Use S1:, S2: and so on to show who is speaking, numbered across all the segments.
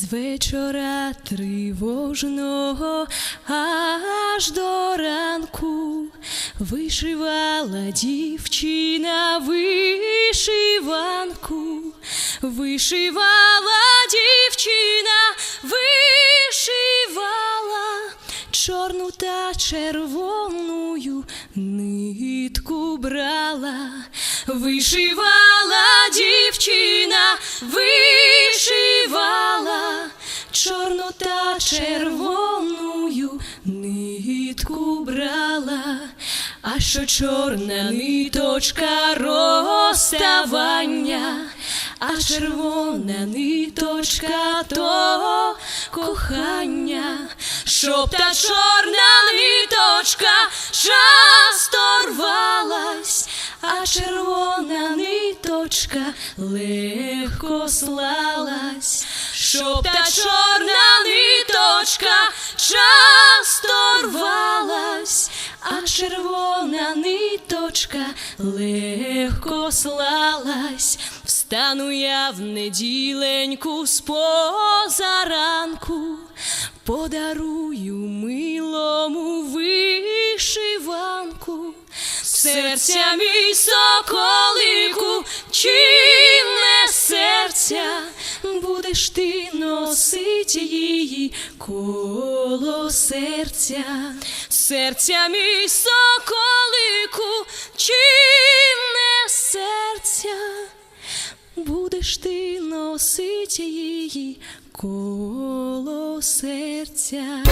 S1: з вечора тривожного аж до ранку вишивала дівчина вишиванку, вишивала дівчина, вишивала чорну та червоною нитку брала, вишивала дівчина, вишивала чорну та червоною нитку брала, а що чорна ниточка розставання, а червона ниточка то кохання, щоб та чорна ниточка часто рвалась, а червона ниточка легко слалась, щоб та чорна ниточка часто рвалась, а червона ниточка легко слалась. Встану я в неділеньку з позаранку, подарую милому вишиванку, серця мій соколику, чим не серця, будеш ти носить її коло серця, серця мій соколику, чим не серця будеш ти носить її коло серця.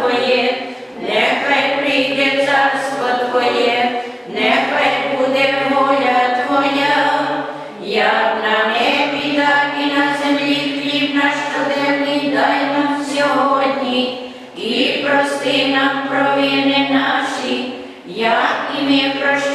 S2: Твоє, нехай прийде царство Твоє, нехай буде воля Твоя, як на небі, так і на землі. Хліб наш щоденний дай нам сьогодні, і прости нам провини наші, як і ми прощаємо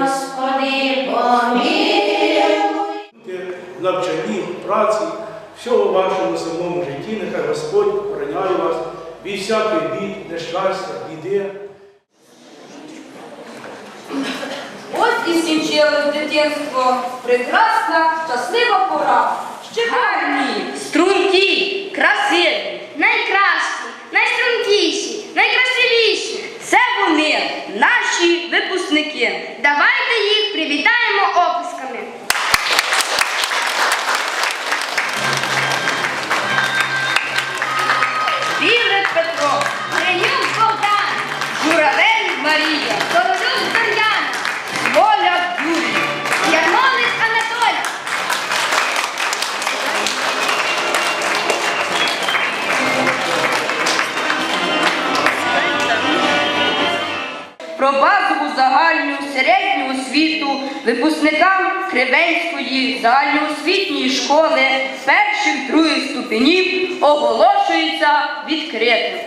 S3: Господи, помилуй. в
S4: навчанні, праці, всього в вашому земному житті, нехай Господь охороняє вас від всяких бід, нещастя, біди.
S5: Ось і скінчилось дитинство. Прекрасна, щаслива пора. Ще про базову загальну середню освіту випускникам Кривенської загальноосвітньої школи перших других ступенів оголошується відкритим.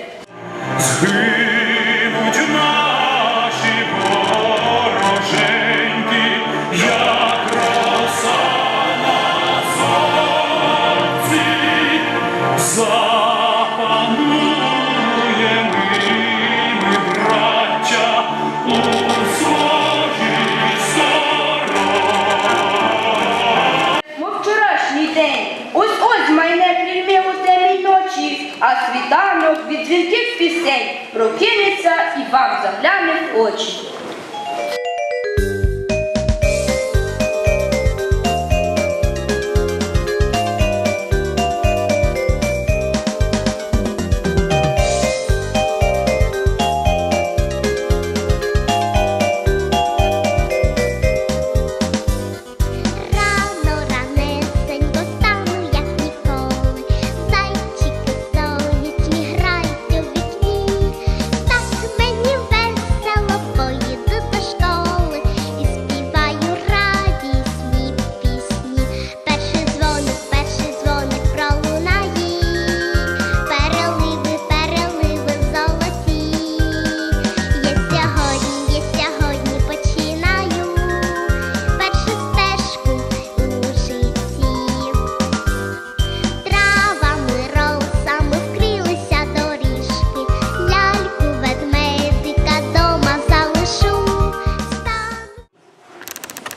S5: дзвінких пісень прокинеться і вам заглянуть очі.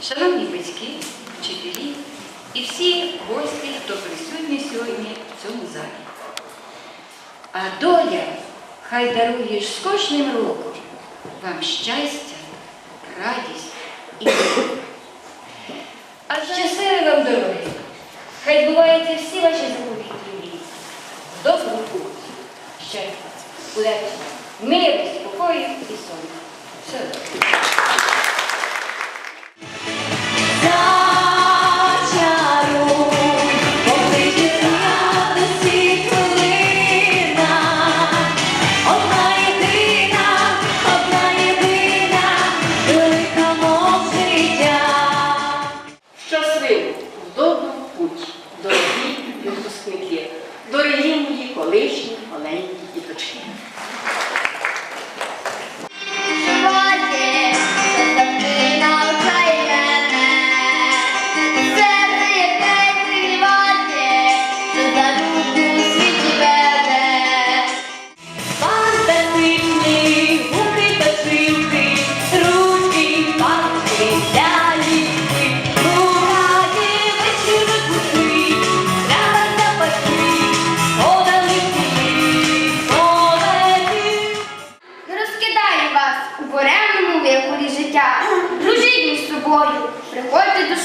S6: шановні батьки, вчителі і всі гості, хто присутні сьогодні в цьому залі. А доля хай дарує з кожним роком вам щастя, радість і мир. А щасливі вам дороги, хай буваєте всі ваші заповітні мрії. Доброго путь, щастя, легкості, миру, спокою і сонця. Все добре.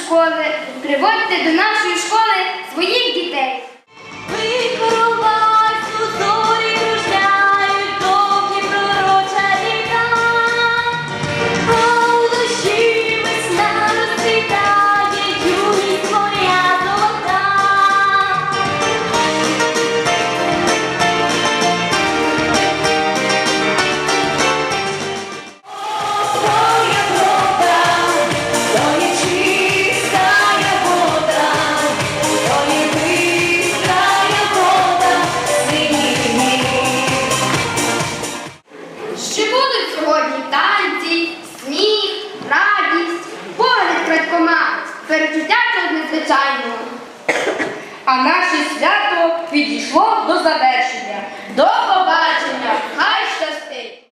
S7: школи, приводьте до нашої школи своїх дітей.
S5: da Elizabeth, do combate.